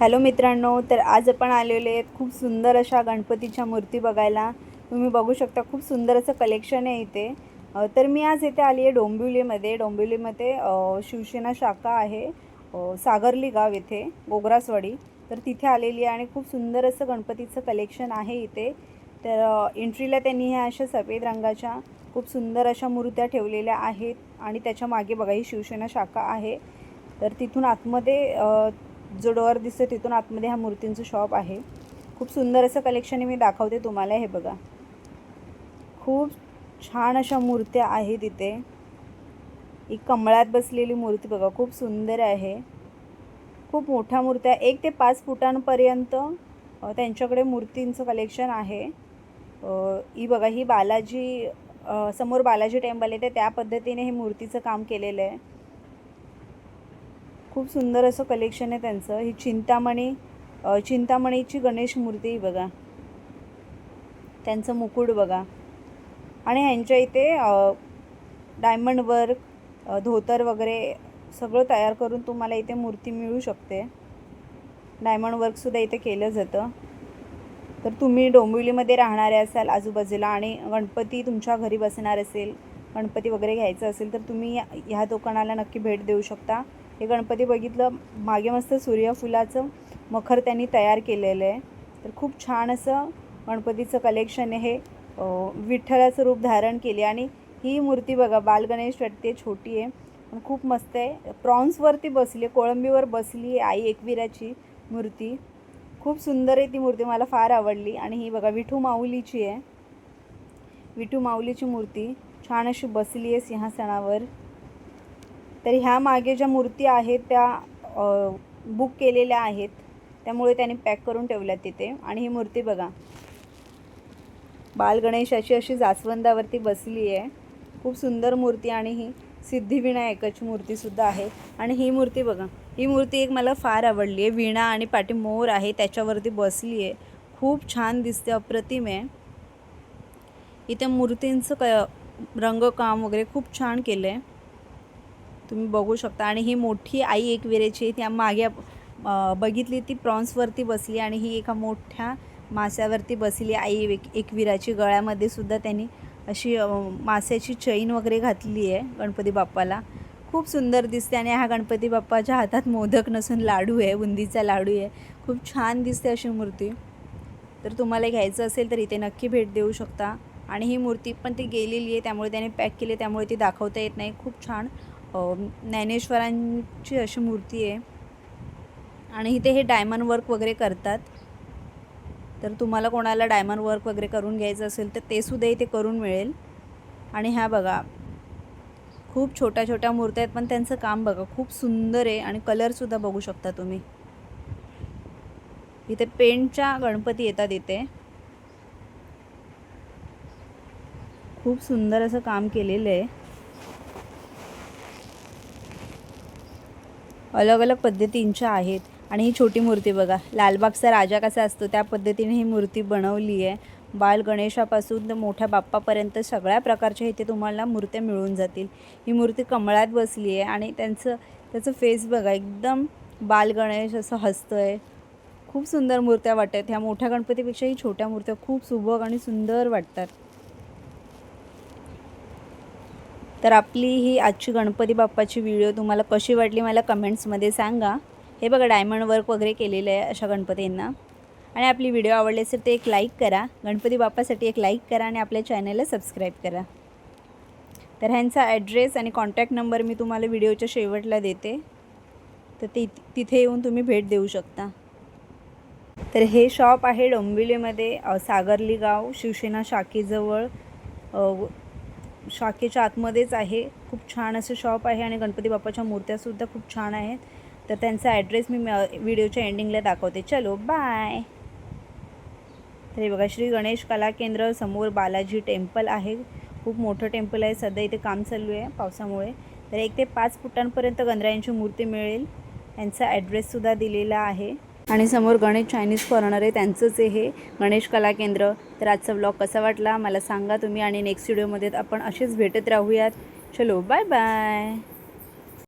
Hello मित्रांनो तर आज आपण आलेले आहेत खूप सुंदर अशा गणपतीच्या मूर्ती बघायला. तुम्ही बघू शकता खूप सुंदर असं कलेक्शन आहे इथे. तर मी आज इथे आली आहे डोंबिवलीमध्ये. डोंबिवलीमध्ये शिवसेना शाखा आहे सागरली गाव इथे गोगरासवाडी. तर तिथे आलेली आहे आणि खूप सुंदर असं गणपतीचं कलेक्शन आहे इथे. तर एंट्रीला त्यांनी ह्या अशा सफेद रंगाच्या खूप सुंदर अशा मूर्त्या ठेवलेल्या आहेत. आणि त्याच्यामागे बघा ही शिवसेना शाखा आहे. तर तिथून आतमध्ये जो डोअर दिसतो तिथून आतमध्ये ह्या मूर्तींचं शॉप आहे. खूप सुंदर असं कलेक्शन मी दाखवते तुम्हाला हे बघा. खूप छान अशा मूर्त्या आहेत इथे. एक कमळात बसलेली मूर्ती बघा खूप सुंदर आहे. खूप मोठ्या मूर्त्या एक ते पाच फुटांपर्यंत त्यांच्याकडे मूर्तींचं कलेक्शन आहे. ही बघा ही बालाजी समोर बालाजी टेम्पल आहे त्या पद्धतीने हे मूर्तीचं काम केलेलं आहे. खूप सुंदर असं कलेक्शन आहे त्यांचं. ही चिंतामणी चिंतामणीची गणेश मूर्ती बघा. त्यांचं मुकुट बघा. आणि ह्यांच्या इथे डायमंड वर्क धोतर वगैरे सगळं तयार करून तुम्हाला इथे मूर्ती मिळू शकते. डायमंड वर्कसुद्धा इथे केलं जातं. तर तुम्ही डोंबिवलीमध्ये राहणारे असाल आजूबाजूला आणि गणपती तुमच्या घरी बसणार असेल गणपती वगैरे घ्यायचं असेल तर तुम्ही ह्या दुकानाला नक्की भेट देऊ शकता. हे गणपती बघितलं मागे मस्त सूर्यफुलाचं मखर त्यांनी तयार केलेलं आहे. तर खूप छान असं गणपतीचं कलेक्शन हे विठ्ठलाचं रूप धारण केले आणि ही मूर्ती बघा बालगणेश वाटते छोटी आहे. पण खूप मस्त आहे. प्रॉन्सवरती बसली कोळंबीवर बसली आहे आई एकविराची मूर्ती. खूप सुंदर आहे ती मूर्ती मला फार आवडली. आणि ही बघा विठू माऊलीची आहे. विठू माऊलीची मूर्ती. छान अशी बसली आहे सिंहासनावर. तर ह्या मागे ज्या मूर्ती आहेत त्या बुक केलेल्या आहेत. त्यामुळे त्यांनी पॅक करून ठेवल्या तिथे. आणि ही मूर्ती बघा. बालगणेशाची अशी जास्वंदावरती बसली आहे. खूप सुंदर मूर्ती आणि ही सिद्धिविनायकाची मूर्तीसुद्धा आहे. आणि ही मूर्ती बघा. ही मूर्ती एक मला फार आवडली आहे. वीणा आणि पाठी मोर आहे त्याच्यावरती बसली आहे. खूप छान दिसते अप्रतिम आहे. इथे मूर्तींचं क रंगकाम वगैरे खूप छान केलं आहे तुम्ही बघू शकता. आणि ही मोठी आई एक विरेची त्या मागे बघितली ती प्रॉन्सवरती बसली आणि ही एका मोठ्या माश्यावरती बसली. आई एक एकविराची गळ्यामध्ये सुद्धा त्यांनी अशी माश्याची चैन वगैरे घातली आहे गणपती बाप्पाला. खूप सुंदर दिसते आणि हा गणपती बाप्पाच्या हातात मोदक नसून लाडू आहे बुंदीचा लाडू आहे. खूप छान दिसते अशी मूर्ती. तर तुम्हाला घ्यायचं असेल तर इथे नक्की भेट देऊ शकता. आणि ही मूर्ती पण ती गेलेली आहे त्यामुळे त्याने पॅक केली त्यामुळे ती दाखवता येत नाही. खूप छान ज्ञानेश्वरांची अशी मूर्ती आहे. आणि इथे हे डायमंड वर्क वगैरे करतात. तर तुम्हाला कोणाला डायमंड वर्क वगैरे करून घ्यायचं असेल तर ते सुद्धा इथे करून मिळेल. आणि ह्या बघा खूप छोट्या छोट्या मूर्त्या आहेत पण त्यांचं काम बघा खूप सुंदर आहे आणि कलरसुद्धा बघू शकता तुम्ही. इथे पेंटच्या गणपती येतात इथे. खूप सुंदर असं काम केलेलं आहे. अलग अलग पद्धतींच्या आहेत. आणि ही छोटी मूर्ती बघा. लालबागचा राजा कसा असतो त्या पद्धतीने ही मूर्ती बनवली आहे. बाल गणेशापासून तर मोठ्या बाप्पापर्यंत सगळ्या प्रकारच्या इथे तुम्हाला मूर्त्या मिळून जातील. ही मूर्ती कमळात बसली आहे आणि त्यांचं त्याचं फेस बघा. एकदम बाल गणेश असं हसतं आहे खूप सुंदर मूर्त्या वाटतात. ह्या मोठ्या गणपतीपेक्षाही छोट्या मूर्त्या खूप सुबक आणि सुंदर वाटतात. तर आपली ही आजची गणपती बाप्पाची व्हिडिओ तुम्हाला कशी वाटली मला कमेंट्समध्ये सांगा. हे बघा डायमंड वर्क वगैरे केलेलं आहे अशा गणपतींना. आणि आपली व्हिडिओ आवडली असेल तर एक लाईक करा. गणपती बाप्पासाठी एक लाईक करा आणि आपल्या चॅनलला सबस्क्राईब करा. तर ह्यांचा ॲड्रेस आणि कॉन्टॅक्ट नंबर मी तुम्हाला व्हिडिओच्या शेवटला देते. तर ति तिथे येऊन तुम्ही भेट देऊ शकता. तर हे शॉप आहे डोंबिवलीमध्ये सागरली गाव शिवसेना शाखेजवळ शाखेच्या आतमध्येच आहे. खूप छान असं शॉप आहे आणि गणपती बाप्पाच्या मूर्त्यासुद्धा खूप छान आहेत. तर त्यांचा ॲड्रेस मी व्हिडिओच्या एंडिंगला दाखवते. चलो बाय तर हे बघा श्री गणेश कला केंद्र समोर बालाजी टेम्पल आहे. खूप मोठं टेम्पल आहे. सध्या इथे काम चालू आहे पावसामुळे. तर एक ते पाच फुटांपर्यंत गणरायांची मूर्ती मिळेल. यांचा ॲड्रेससुद्धा दिलेला आहे. आणि समोर गणेश चायनीज कॉर्नर आहे. त्यांचंच आहे हे. गणेश कला केंद्र. तर आजचा ब्लॉग कसा वाटला? मला सांगा तुम्ही आणि नेक्स्ट व्हिडिओमध्ये आपण असेच भेटत राहूयात. चलो बाय बाय